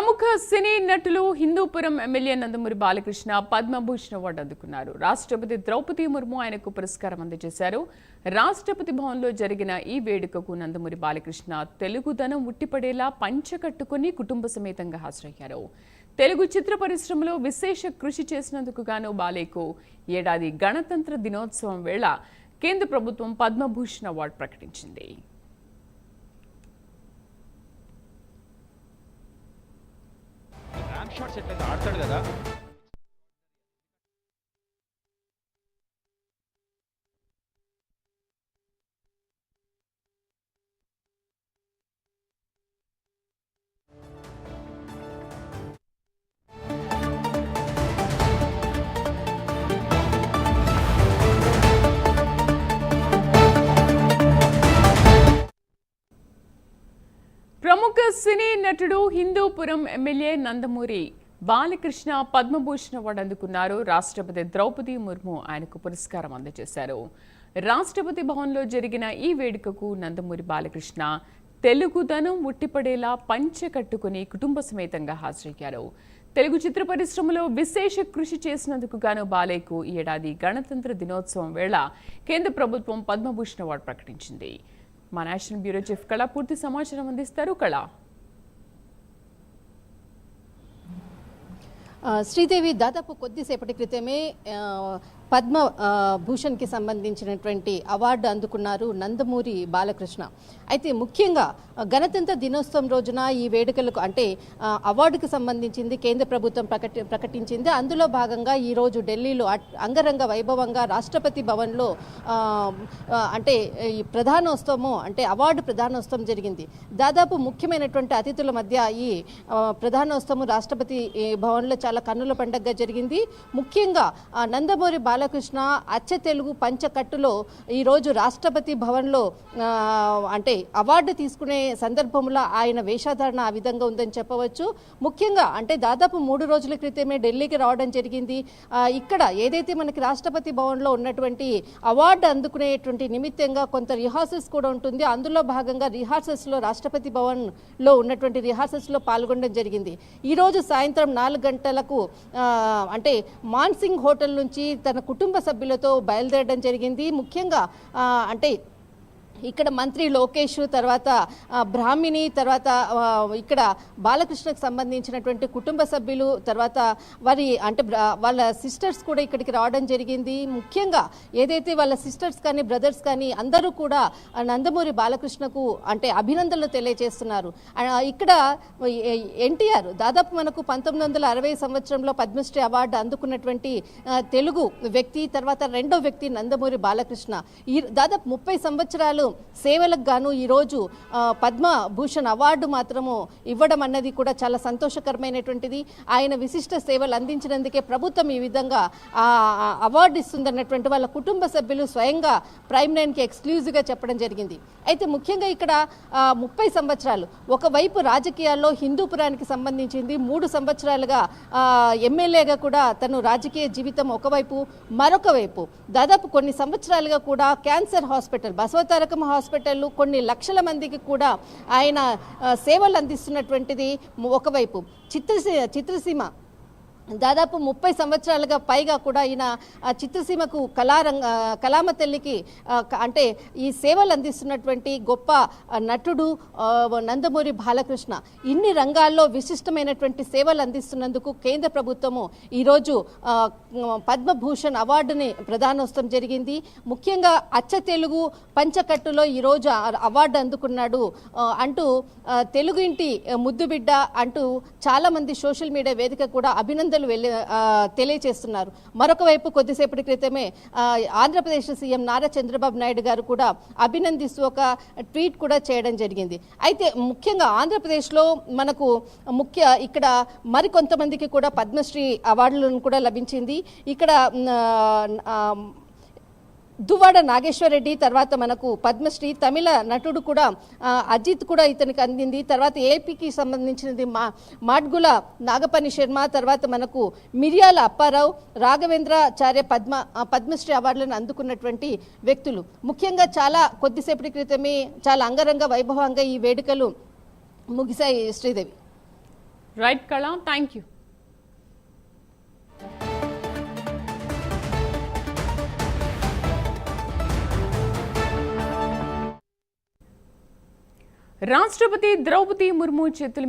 ప్రముఖ సినీ నటులు హిందూపురం ఎమ్మెల్యే నందమూరి బాలకృష్ణ పద్మభూషణ్ అవార్డు అందుకున్నారు. రాష్ట్రపతి ద్రౌపది ముర్ము ఆయనకు పురస్కారం అందజేశారు. రాష్ట్రపతి భవన్లో జరిగిన ఈ వేడుకకు నందమూరి బాలకృష్ణ తెలుగుదనం ఉట్టిపడేలా పంచకట్టుకుని కుటుంబ సమేతంగా హాజరయ్యారు. తెలుగు చిత్ర పరిశ్రమలో విశేష కృషి చేసినందుకు గాను బాలేకు ఏడాది గణతంత్ర దినోత్సవం వేళ కేంద్ర ప్రభుత్వం పద్మభూషణ్ అవార్డు ప్రకటించింది. ర్యామ్ షాట్స్ ఎట్లయితే ఆడతాడు కదా. సినీ నటుడు హిందూపురం ఎమ్మెల్యే నందమూరి బాలకృష్ణ పద్మభూషణ్ అవార్డు అందుకున్నారు. రాష్ట్రపతి ద్రౌపది ముర్ము ఆయనకు పురస్కారం అందజేశారు. రాష్ట్రపతి భవన్లో జరిగిన ఈ వేడుకకు నందమూరి బాలకృష్ణ తెలుగుదనం ఉట్టిపడేలా పంచె కట్టుకుని కుటుంబ సమేతంగా హాజరయ్యారు. తెలుగు చిత్ర పరిశ్రమలో విశేష కృషి చేసినందుకు గాను బాలేకు ఈ ఏడాది గణతంత్ర దినోత్సవం వేళ కేంద్ర ప్రభుత్వం పద్మభూషణ్ అవార్డు ప్రకటించింది. మా నేషనల్ బ్యూరో చీఫ్ కళ పూర్తి సమాచారం అందిస్తారు. కళ ఆ, శ్రీదేవి దాదాపు కొద్దిసేపటి క్రితమే పద్మ భూషణ్కి సంబంధించినటువంటి అవార్డు అందుకున్నారు నందమూరి బాలకృష్ణ. అయితే ముఖ్యంగా గణతంత్ర దినోత్సవం రోజున ఈ వేడుకలకు అంటే అవార్డుకు సంబంధించింది కేంద్ర ప్రభుత్వం ప్రకటి ప్రకటించింది. అందులో భాగంగా ఈరోజు ఢిల్లీలో అంగరంగ వైభవంగా రాష్ట్రపతి భవన్లో అంటే ఈ ప్రధానోత్సవము అంటే అవార్డు ప్రధానోత్సవం జరిగింది. దాదాపు ముఖ్యమైనటువంటి అతిథుల మధ్య ఈ ప్రధానోత్సవం రాష్ట్రపతి ఈ, భవన్లో చాలా కన్నుల పండుగగా జరిగింది. ముఖ్యంగా నందమూరి నందమూరి బాలకృష్ణ అచ్చ తెలుగు పంచకట్టులో ఈరోజు రాష్ట్రపతి భవన్లో అంటే అవార్డు తీసుకునే సందర్భంలో ఆయన వేషధారణ ఆ విధంగా ఉందని చెప్పవచ్చు. ముఖ్యంగా అంటే దాదాపు మూడు రోజుల క్రితమే ఢిల్లీకి రావడం జరిగింది. ఇక్కడ ఏదైతే మనకి రాష్ట్రపతి భవన్లో ఉన్నటువంటి అవార్డు అందుకునేటువంటి నిమిత్తంగా కొంత రిహార్సల్స్ కూడా ఉంటుంది. అందులో భాగంగా రిహార్సల్స్లో రాష్ట్రపతి భవన్లో ఉన్నటువంటి రిహార్సల్స్లో పాల్గొనడం జరిగింది. ఈరోజు సాయంత్రం నాలుగు గంటలకు అంటే మాన్సింగ్ హోటల్ నుంచి తన కుటుంబ సభ్యులతో బయలుదేరడం జరిగింది. ముఖ్యంగా అంటే ఇక్కడ మంత్రి లోకేష్ తర్వాత బ్రాహ్మిణి తర్వాత ఇక్కడ బాలకృష్ణకు సంబంధించినటువంటి కుటుంబ సభ్యులు తర్వాత వారి అంటే వాళ్ళ సిస్టర్స్ కూడా ఇక్కడికి రావడం జరిగింది. ముఖ్యంగా ఏదైతే వాళ్ళ సిస్టర్స్ కానీ బ్రదర్స్ కానీ అందరూ కూడా నందమూరి బాలకృష్ణకు అంటే అభినందనలు తెలియజేస్తున్నారు. ఇక్కడ ఎన్టీఆర్ దాదాపు మనకు పంతొమ్మిది వందల అరవై సంవత్సరంలో పద్మశ్రీ అవార్డు అందుకున్నటువంటి తెలుగు వ్యక్తి తర్వాత రెండో వ్యక్తి నందమూరి బాలకృష్ణ. ఈ దాదాపు ముప్పై సంవత్సరాలు సేవలకు గాను ఈరోజు పద్మభూషణ్ అవార్డు మాత్రము ఇవ్వడం అన్నది కూడా చాలా సంతోషకరమైనటువంటిది. ఆయన విశిష్ట సేవలు అందించినందుకే ప్రభుత్వం ఈ విధంగా ఆ అవార్డు ఇస్తుందన్నటువంటి వాళ్ళ కుటుంబ సభ్యులు స్వయంగా ప్రైమ్ నైన్కి ఎక్స్క్లూజివ్గా చెప్పడం జరిగింది. అయితే ముఖ్యంగా ఇక్కడ ముప్పై సంవత్సరాలు ఒకవైపు రాజకీయాల్లో హిందూపురానికి సంబంధించింది మూడు సంవత్సరాలుగా ఎమ్మెల్యేగా కూడా తను రాజకీయ జీవితం ఒకవైపు మరొక వైపు. దాదాపు కొన్ని సంవత్సరాలుగా కూడా క్యాన్సర్ హాస్పిటల్ బసవతారకం హాస్పిటల్ కొన్ని లక్షల మందికి కూడా ఆయన సేవలు అందిస్తున్నటువంటిది ఒకవైపు. చిత్రసీ చిత్రసీమ దాదాపు ముప్పై సంవత్సరాలుగా పైగా కూడా ఈయన చిత్రసీమకు కళారంగ కళామ తల్లికి అంటే ఈ సేవలు అందిస్తున్నటువంటి గొప్ప నటుడు నందమూరి బాలకృష్ణ. ఇన్ని రంగాల్లో విశిష్టమైనటువంటి సేవలు అందిస్తున్నందుకు కేంద్ర ప్రభుత్వము ఈరోజు పద్మభూషణ్ అవార్డుని ప్రదానోత్సవం జరిగింది. ముఖ్యంగా అచ్చ తెలుగు పంచకట్టులో ఈరోజు అవార్డు అందుకున్నాడు. అంటూ తెలుగు ఇంటి ముద్దు బిడ్డ అంటూ చాలామంది సోషల్ మీడియా వేదిక కూడా అభినందన అభినందనలు వెళ్ళి తెలియజేస్తున్నారు మరొక వైపు కొద్దిసేపటి క్రితమే ఆంధ్రప్రదేశ్ సీఎం నారా చంద్రబాబు నాయుడు గారు కూడా అభినందిస్తూ ఒక ట్వీట్ కూడా చేయడం జరిగింది. అయితే ముఖ్యంగా ఆంధ్రప్రదేశ్లో మనకు ముఖ్య ఇక్కడ మరికొంతమందికి కూడా పద్మశ్రీ అవార్డులను కూడా లభించింది. ఇక్కడ దువ్వాడ నాగేశ్వరరెడ్డి తర్వాత మనకు పద్మశ్రీ తమిళ నటుడు కూడా అజిత్ కూడా ఇతనికి అందింది. తర్వాత ఏపీకి సంబంధించినది మా మాడ్గుల నాగపని శర్మ తర్వాత మనకు మిర్యాల అప్పారావు రాఘవేంద్రాచార్య పద్మ పద్మశ్రీ అవార్డులను అందుకున్నటువంటి వ్యక్తులు. ముఖ్యంగా చాలా కొద్దిసేపటి క్రితమే చాలా అంగరంగ వైభవంగా ఈ వేడుకలు ముగిశాయి శ్రీదేవి. రైట్ కళ థ్యాంక్ యూ రాష్ట్రపతి ద్రౌపది ముర్ము చేతుల మీద